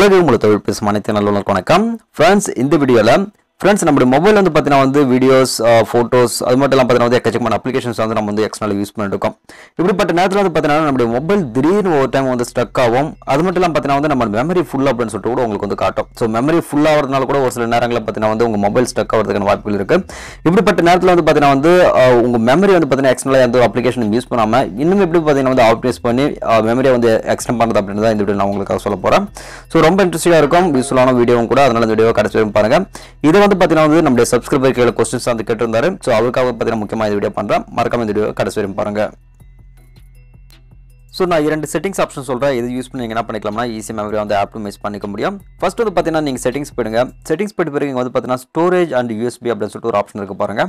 உலகம் முழு தொழில் பேசும் அனைத்து நல்லுள்ளவர்களுக்கும் வணக்கம். ஃப்ரெண்ட்ஸ் இந்த வீடியோவில் ஃப்ரெண்ட்ஸ் நம்மளுடைய மொபைல் வந்து பார்த்தீங்கன்னா வந்து வீடியோஸ் ஃபோட்டோஸ் அது மட்டும் இல்லாமல் பார்த்தீங்கன்னா வந்து எக்கச்சக்கமான அப்ளிகேஷன்ஸ் வந்து நம்ம வந்து எக்ஸ்ட்ரா யூஸ் பண்ணிருக்கோம் இப்படிப்பட்ட நேரத்தில் வந்து பார்த்தீங்கன்னா நம்மளுடைய மொபைல் திடீர்னு ஒரு டைம் வந்து ஸ்டக் ஆகும். அது மட்டும் இல்லாமல் பார்த்தீங்கன்னா வந்து நம்ம மெமரி ஃபுல் அப்படின்னு சொல்லிட்டு கூட உங்களுக்கு வந்து காட்டும். ஸோ மெமரி ஃபுல் ஆகிறதுனால கூட ஒரு சில நேரங்களில் பார்த்தீங்கன்னா வந்து உங்கள் மொபைல் ஸ்டக் ஆகிறதுக்கான வாய்ப்புகள் இருக்குது இப்படிப்பட்ட நேரத்தில் வந்து பார்த்தீங்கன்னா வந்து உங்கள் மெமரி வந்து பார்த்தீங்கன்னா எக்ஸ்டர்னலாக எந்த அப்ளிகேஷன் யூஸ் பண்ணாமல் இன்னும் எப்படி பார்த்தீங்கன்னா வந்து ஆப்டிமைஸ் பண்ணி மெமரியை வந்து எக்ஸ்டெண்ட் பண்ணுறது அப்படின்னு தான் இந்த வீடியோ நான் உங்களுக்காக சொல்ல போகிறேன் ஸோ ரொம்ப இன்ட்ரெஸ்டிங்காக இருக்கும். யூஸ்ஃபுல்லான வீடியோவும் கூட. அதனால் இந்த வீடியோ கடைசி பாருங்கள் இதை வந்து பார்த்தீங்கன்னா வந்து நம்முடைய சப்ஸ்கிரைபர் கேள்வி கொஸ்டின்ஸ் வந்து கேட்டிருந்தாரு. ஸோ அவருக்காக பார்த்தீங்கன்னா முக்கியமாக இந்த வீடியோ பண்ணுறேன் மறக்காம இந்த வீடியோ கடைசி வரையும் பாருங்க. ஸோ நான் இரண்டு செட்டிங்ஸ் ஆப்ஷன் சொல்கிறேன் இது யூஸ் பண்ணி நீங்கள் என்ன பண்ணிக்கலாம்னா ஈஸி மெமரி வந்து ஆப்டிமைஸ் பண்ணிக்க முடியும். ஃபர்ஸ்ட் வந்து பார்த்தீங்கன்னா நீங்கள் செட்டிங்ஸ் போயிடுங்க. செட்டிங்ஸ் போயிட்டு பிறகு வந்து பார்த்தீங்கன்னா ஸ்டோரேஜ் அண்ட் யூஎஸ்பி அப்படின்னு சொல்லிட்டு ஒரு ஆப்ஷன் இருக்கு பாருங்க.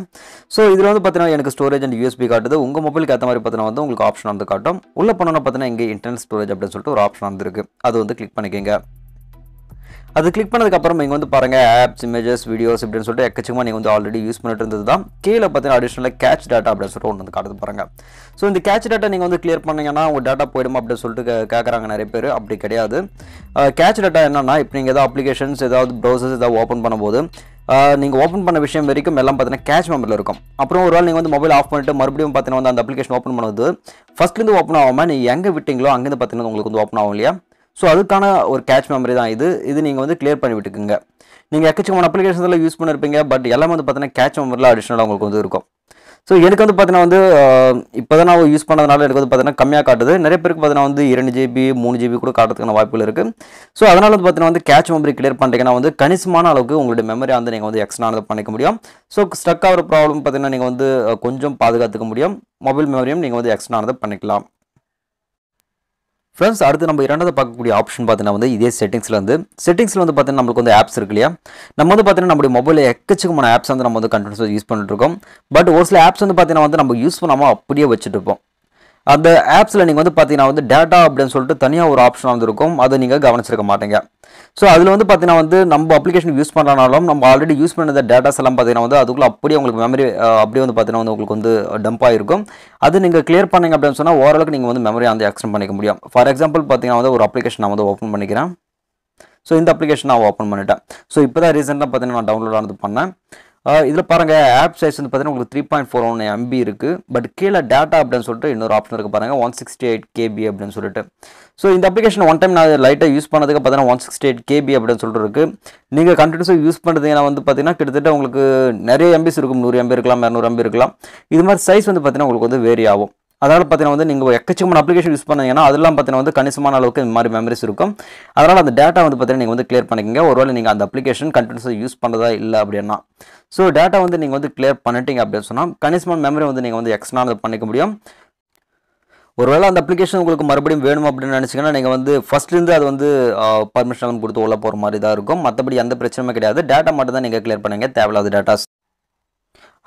ஸோ இதில் வந்து பார்த்தீங்கன்னா எனக்கு ஸ்டோரேஜ் அண்ட் யூஎஸ்பி காட்டுது. உங்கள் மொபைலுக்கு ஏற்ற மாதிரி பார்த்தீங்கன்னா வந்து உங்களுக்கு ஆப்ஷன் வந்து காட்டும். உள்ள போனோம்னா பார்த்தீங்கன்னா இங்கே இன்டர்னல் ஸ்டோரேஜ் அப்படின்னு சொல்லிட்டு ஒரு ஆப்ஷன் வந்துருக்கு அது வந்து கிளிக் பண்ணிக்கோங்க. அது கிளிக் பண்ணதுக்கப்புறம் இங்கே வந்து பாருங்க ஆப்ஸ் இமேஜஸ் வீடியோஸ் இப்படின்னு சொல்லிட்டு எக்கச்சக்கமாக நீங்கள் வந்து ஆல்ரெடி யூஸ் பண்ணிட்டு இருந்தது தான் கீழே பார்த்தீங்கன்னா அடிஷனலாக கேட்ச் டேட்டா அப்படின்னு சொல்லிட்டு ஒன்று வந்து காட்டுது பாருங்க. ஸோ இந்த கேட்ச் டேட்டா நீங்கள் வந்து கிளியர் பண்ணீங்கன்னா உங்கள் டேட்டா போயிடும் அப்படின்னு சொல்லிட்டு கேட்குறாங்க நிறைய பேர். அப்படி கிடையாது. கேட்ச் டேட்டா என்னென்னா இப்போ நீங்கள் ஏதாவது அப்ளிகேஷன்ஸ் ஏதாவது ப்ரௌசர்ஸ் ஏதாவது ஓப்பன் பண்ணும்போது நீங்கள் ஓப்பன் பண்ண விஷயம் வரைக்கும் எல்லாம் பார்த்தீங்கன்னா கேட்ச் மெமரியில் இருக்கும். அப்புறம் ஒரு வேளை நீங்கள் வந்து மொபைல் ஆஃப் பண்ணிட்டு மறுபடியும் பார்த்தீங்கன்னா வந்து அந்த அப்ளிகேஷன் ஓப்பன் பண்ணுவது ஃபர்ஸ்ட்லேருந்து ஓப்பன் ஆகாமல் நீங்கள் எங்கே விட்டீங்களோ அங்கேருந்து பார்த்தீங்கன்னா உங்களுக்கு வந்து ஓப்பன் ஆகும் இல்லையா? ஸோ அதுக்கான ஒரு கேட்ச் மெமரி தான் இது. இது நீங்கள் வந்து கிளியர் பண்ணி விட்டுக்குங்க. நீங்கள் எக்கச்சக்கமான அப்ளிகேஷன்ஸில் யூஸ் பண்ணியிருப்பீங்க பட் எல்லாமே வந்து பார்த்தீங்கன்னா கேட்ச் மெமரியில் அடிஷனலாக உங்களுக்கு வந்து இருக்கும். ஸோ எனக்கு வந்து பார்த்தீங்கன்னா வந்து இப்போ தான் நான் யூஸ் பண்ணதுனால எனக்கு வந்து பார்த்தீங்கன்னா கம்மியாக காட்டுது. நிறைய பேருக்கு பார்த்தீங்கன்னா வந்து இரண்டு ஜிபி மூணு ஜிபி கூட காட்டுறதுக்கான வாய்ப்புகள் இருக்குது ஸோ அதனால் வந்து பார்த்தீங்கன்னா வந்து கேட்ச் மெமரி கிளியர் பண்ணுறீங்கன்னா வந்து கணிசமான அளவுக்கு உங்களுடைய மெமரி வந்து நீங்கள் வந்து எக்ஸ்ட்ரா பண்ணிக்க முடியும். ஸோ ஸ்டக் ஆகிற ப்ராப்ளம் பார்த்தீங்கன்னா நீங்கள் வந்து கொஞ்சம் பாதுகாத்துக்க முடியும். மொபைல் மெமரியும் நீங்கள் வந்து எக்ஸ்ட்ரா பண்ணிக்கலாம். ஃப்ரெண்ட்ஸ் அடுத்து நம்ம இரண்டாவது பார்க்கக்கூடிய ஆப்ஷன் பார்த்தீங்கன்னா வந்து இதே செட்டிங்ஸில் வந்து செட்டிங்ஸில் வந்து பார்த்தீங்கன்னா நம்மளுக்கு வந்து ஆப்ஸ் இருக்கு இல்லையா? நம்ம வந்து பார்த்தீங்கன்னா நம்மளுடைய மொபைலில் எக்கச்சக்கமான ஆப்ஸ் வந்து நம்ம வந்து கண்டினியூஸாக யூஸ் பண்ணிட்டு இருக்கோம். பட் ஒரு சில ஆப்ஸ் வந்து பார்த்தீங்கன்னா வந்து நம்ம யூஸ் பண்ணாமல் அப்படியே வச்சுட்டு இருப்போம். அந்த ஆப்ஸில் நீங்கள் வந்து பார்த்தீங்கன்னா வந்து டேட்டா அப்படின்னு சொல்லிட்டு தனியாக ஒரு ஆப்ஷன் வந்து இருக்கும். அதை நீங்கள் கவனிச்சிருக்க மாட்டீங்க. ஸோ அதில் வந்து பார்த்தீங்கன்னா வந்து நம்ம அப்ளிகேஷன் யூஸ் பண்ணுறனாலும் நம்ம ஆல்ரெடி யூஸ் பண்ண டேட்டாஸ் எல்லாம் பார்த்தீங்கன்னா வந்து அதுக்குள்ளே அப்படியே உங்களுக்கு மெமரி அப்படியே வந்து பார்த்தீங்கன்னா வந்து உங்களுக்கு வந்து டம்ப் ஆகிருக்கும் அது நீங்கள் கிளியர் பண்ணீங்க அப்படின்னு சொன்னால் ஓரளவுக்கு நீங்கள் வந்து மெமரி வந்து எக்ஸ்டெண்ட் பண்ணிக்க முடியும். ஃபார் எக்ஸாம்பிள் பார்த்தீங்கன்னா வந்து ஒரு அப்ளிகேஷன் நான் வந்து ஓப்பன் பண்ணிக்கிறேன். ஸோ இந்த அப்ளிகேஷன் நான் ஓப்பன் பண்ணிட்டேன். ஸோ இப்போ தான் ரீசெண்டாக பார்த்தீங்கன்னா நான் டவுன்லோட் ஆனது பண்ணேன். இதில் பாருங்கள் ஆப் சைஸ் வந்து பார்த்தீங்கன்னா உங்களுக்கு three point four one MB இருக்குது பட் கீழே டேட்டா அப்படின்னு சொல்லிட்டு இன்னொரு ஆப்ஷன் இருக்குது பாருங்கள் ஒன் சிக்ஸ்டி எயிட் கேபி அப்படின்னு சொல்லிட்டு. ஸோ இந்த அப்ளிகேஷன் ஒன் டைம் நான் லைட்டாக யூஸ் பண்ணதுக்கு பார்த்தீங்கன்னா ஒன் சிக்ஸ்டி எயிட் கேபி அப்படின்னு சொல்லிட்டு இருக்குது நீங்கள் கண்டினியூஸாக யூஸ் பண்ணுறதுனா வந்து பார்த்தீங்கன்னா கிட்டத்தட்ட உங்களுக்கு நிறைய எம்பிஸ் இருக்கும். நூறு எம்பி இருக்கலாம் இரநூறு எம்பி இருக்கலாம். இது மாதிரி சைஸ் வந்து பார்த்தீங்கன்னா உங்களுக்கு வந்து வேரி ஆகும். அதனால் பார்த்தீங்கன்னா வந்து நீங்கள் எக்கச்சக்கமான அப்ளிகேஷன் யூஸ் பண்ணீங்கன்னா அதெல்லாம் பார்த்தீங்கன்னா வந்து கணிசமான அளவுக்கு இந்த மாதிரி மெமரிஸ் இருக்கும். அதனால் அந்த டேட்டா வந்து பார்த்தீங்கன்னா நீங்கள் வந்து கிளியர் பண்ணிக்கங்க. ஒருவேளை நீங்கள் அந்த அப்ளிகேஷன் கண்டினியூஸாக யூஸ் பண்ணுறதா இல்லை அப்படின்னா. ஸோ டேட்டா வந்து நீங்கள் வந்து கிளியர் பண்ணிட்டீங்க அப்படின்னு சொன்னால் கணிசமான மெமரி வந்து நீங்கள் வந்து எக்ஸ்ட்ரா பண்ணிக்க முடியும். ஒருவேளை அந்த அப்ளிகேஷன் உங்களுக்கு மறுபடியும் வேணும் அப்படின்னு நினச்சிங்கன்னா நீங்கள் வந்து ஃபர்ஸ்ட்லேருந்து அது வந்து பர்மிஷன் கொடுத்து உள்ள போகிற மாதிரி தான் இருக்கும். மற்றபடி எந்த பிரச்சனையுமே கிடையாது. டேட்டா மட்டும் தான் நீங்கள் கிளியர் பண்ணுங்க தேவையில்லாத டேட்டாஸ்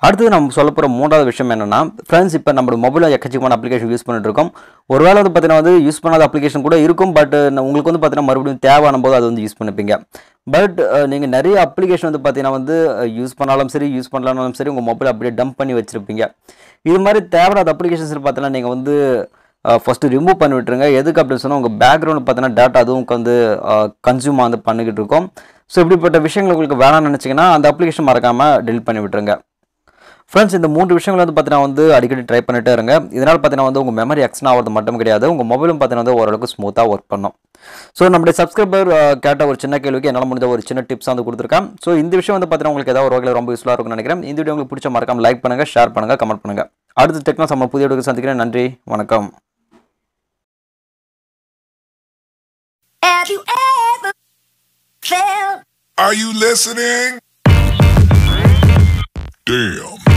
அடுத்தது நம்ம சொல்ல போகிற மூன்றாவது விஷயம் என்னென்னா ஃப்ரெண்ட்ஸ் இப்போ நம்ம மொபைலில் எக்கச்சக்கமான அப்ளிகேஷன் யூஸ் பண்ணிட்டு இருக்கோம் ஒருவேளை வந்து பார்த்தீங்கன்னா வந்து யூஸ் பண்ணாத அப்ளிகேஷன் கூட இருக்கும் பட் உங்களுக்கு வந்து பார்த்தீங்கன்னா மறுபடியும் தேவையான போது அது வந்து யூஸ் பண்ணிப்பீங்க. பட் நீங்கள் நிறைய அப்ளிகேஷன் வந்து பார்த்தீங்கன்னா வந்து யூஸ் பண்ணாலும் சரி யூஸ் பண்ணலாம்னாலும் சரி உங்கள் மொபைல் அப்படியே டம்ப் பண்ணி வச்சுருப்பீங்க. இது மாதிரி தேவையான அப்ளிகேஷன்ஸ் பார்த்தீங்கன்னா நீங்கள் வந்து ஃபஸ்ட்டு ரிமூவ் பண்ணி விட்டுருங்க. எதுக்கு அப்படின்னு சொன்னால் உங்கள் பேக்ரவுண்ட் பார்த்தீங்கன்னா டேட்டா அதுவும் வந்து கன்சியூம் வந்து பண்ணிக்கிட்டு இருக்கோம். ஸோ இப்படிப்பட்ட விஷயங்கள் உங்களுக்கு வேணாம்னு நினச்சிங்கன்னா அந்த அப்ளிகேஷன் மறக்காமல் டெலிட் பண்ணி விட்டுருங்க. ஃப்ரெண்ட்ஸ் இந்த மூன்று விஷயங்கள் வந்து பார்த்தீங்கன்னா வந்து அடிக்கடி ட்ரை பண்ணிட்டே இருங்க. இதனால் பார்த்தீங்கன்னா வந்து உங்கள் மெமரி எக்ஸ்ட்ரா ஆகிறது மட்டும் கிடையாது. உங்கள் மொபைலும் பார்த்தீங்கன்னா வந்து ஓரளவுக்கு ஸ்மூத்தாக ஒர்க் பண்ணும். ஸோ நம்முடைய சப்ஸ்கிரைபர் கேட்ட ஒரு சின்ன கேள்விக்கு என்னால் முடிஞ்ச ஒரு சின்ன டிப்ஸ் வந்து கொடுத்துருக்கேன். ஸோ இந்த விஷயம் வந்து பார்த்தீங்கன்னா உங்களுக்கு ஏதாவது ஒரு வகையில் ரொம்ப யூஸ்ஃபுல்லாக இருக்கும்னு நினைக்கிறேன். இந்த வீடியோ உங்களுக்கு பிடிச்ச மறக்காம லைக் பண்ணுங்கள் ஷேர் பண்ணுங்கள் கமெண்ட் பண்ணுங்கள் அடுத்த டெக்னோ நம்ம புதிய வீடியோக்கு சந்திக்கிறேன். நன்றி வணக்கம். Have you ever felt Are you listening? Damn.